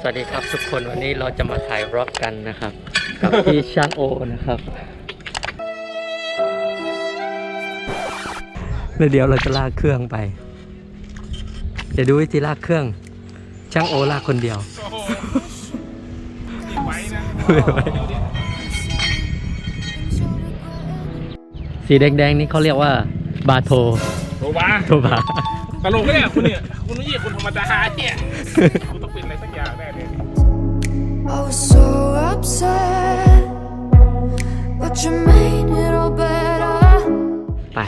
สวัสดีครับทุกคนวันนี้เราจะมาถ่ายร็อกกันนะครับ กับพี่ช่างโอนะครับแล้วเดี๋ยวเราจะลากเครื่องไปเดี๋ยวดูวิธีลากเครื่อง ช่างโอลากคนเดียวโอ้โหไม่ไหวนะไม่ไหวสีแดงๆนี่เขาเรียกว่า บาโทโทรมาโทบาตลกเนี่ยคุณเนี่ยคุณไม่ใช่คนธรรมดาเนี่ยคุณ I was so upset, but you made it all better. ไป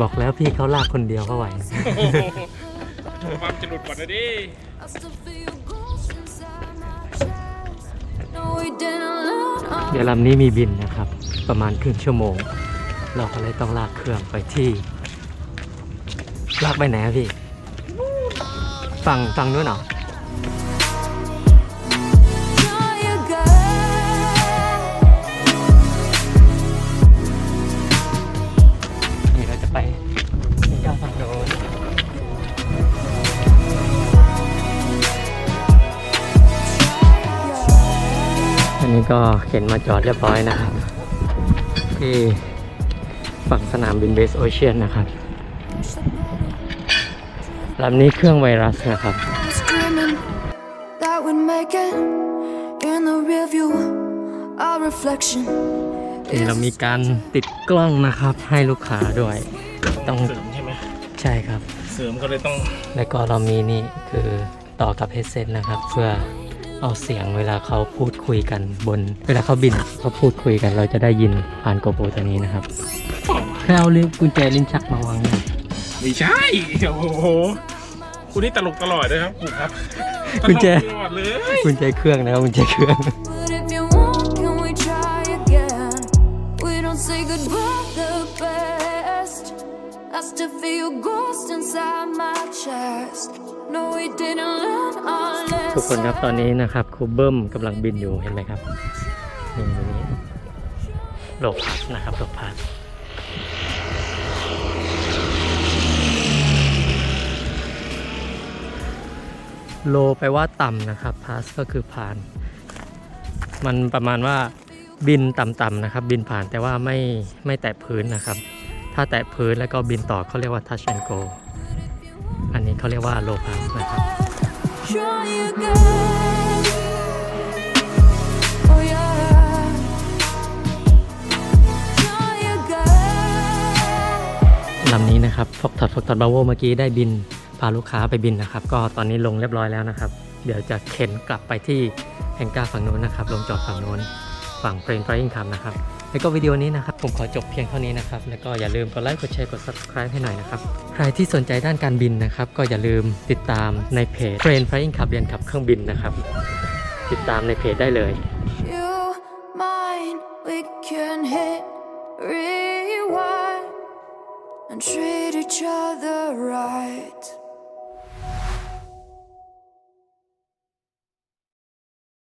บอกแล้วพี่เขาลากคนเดียวเขาไหวโอ้โหความจะหลุดก่อนนะดิ I still feel your ghost inside my chest. No, we didn't learn on เดี๋ยวลำนี้มีบินนะครับ ประมาณครึ่งชั่วโมง เราก็เลยต้องลากเครื่องไปที่ ลากไปไหนอะพี่ ฝั่งฝั่งนู้นเหรอ you นนี้ก็เข็นมาจอดเรียบร้อยนะครับ ที่ฝั่งสนามบินเบสโอเชียนนะครับลำนี้เครื่องไวรัสนะครับ was dreaming that we'd make it in the rear view. Our reflection นี่เรามีการติดกล้องนะครับให้ลูกค้าด้วย ต้องเสริมใช่ไหมใช่ครับ เสริมก็เลยต้อง แล้วก็เรามีนี่คือต่อกับเฮดเซ t นะครับ เพื่อ เอาเสียงเวลาเขาพูดคุยกันบน เวลาเขาบินเขาพูดคุยกันเราจะได้ยินผ่านโกโปรตัวนี้นะครับแค่เอาลิ้นกุญแจลิ้นชักมาวางเนี่ยไม่ใช่ โอ้โห คุณนี่ตลกตลอดเลยครับคุณครับกุญแจตลกตลอดเลย กุญแจเครื่องนะครับกุญแจเครื่อง But if you want, can we try again? We don't say goodbye the best. I still feel your ghost inside my chest. No, we didn't learn our ทุกคนครับตอนนี้นะครับครูเบิ้มกำลังบินอยู่เห็นไหมครับนี่ตรงนี้โลพัสนะครับโลพัสโลแปลว่าต่ำนะครับพาสก็คือผ่าน มันประมาณว่าบินต่ำๆนะครับ บินผ่านแต่ว่าไม่ไม่แตะพื้นนะครับ ถ้าแตะพื้นแล้วก็บินต่อเขาเรียกว่า touch and go อันนี้เขาเรียกว่าโลพาสนะครับ Try again. Oh, yeah. Try again. ลำนี้นะครับฟอกถอดฟอกถอดบาโวเมื่อกี้ได้บินพาลูกค้าไปบินนะครับ ก็ตอนนี้ลงเรียบร้อยแล้วนะครับ เดี๋ยวจะเข็นกลับไปที่แฮงก้าฝั่งโน้นนะครับ ลงจอดฝั่งโน้นฝั่งเฟรนฟรายิงคันะครับ แล้วก็วิดีโอนี้นะครับ ผมขอจบเพียงเท่านี้นะครับ แล้วก็อย่าลืมกดไลค์กดแชร์กด subscribe ให้หน่อยนะครับ ใครที่สนใจด้านการบินนะครับ ก็อย่าลืมติดตามในเพจเฟรนฟรายอิงคับเรียนขับเครื่องบินนะครับ ติดตามในเพจได้เลย You, mine, we can hit rewind and treat each other right.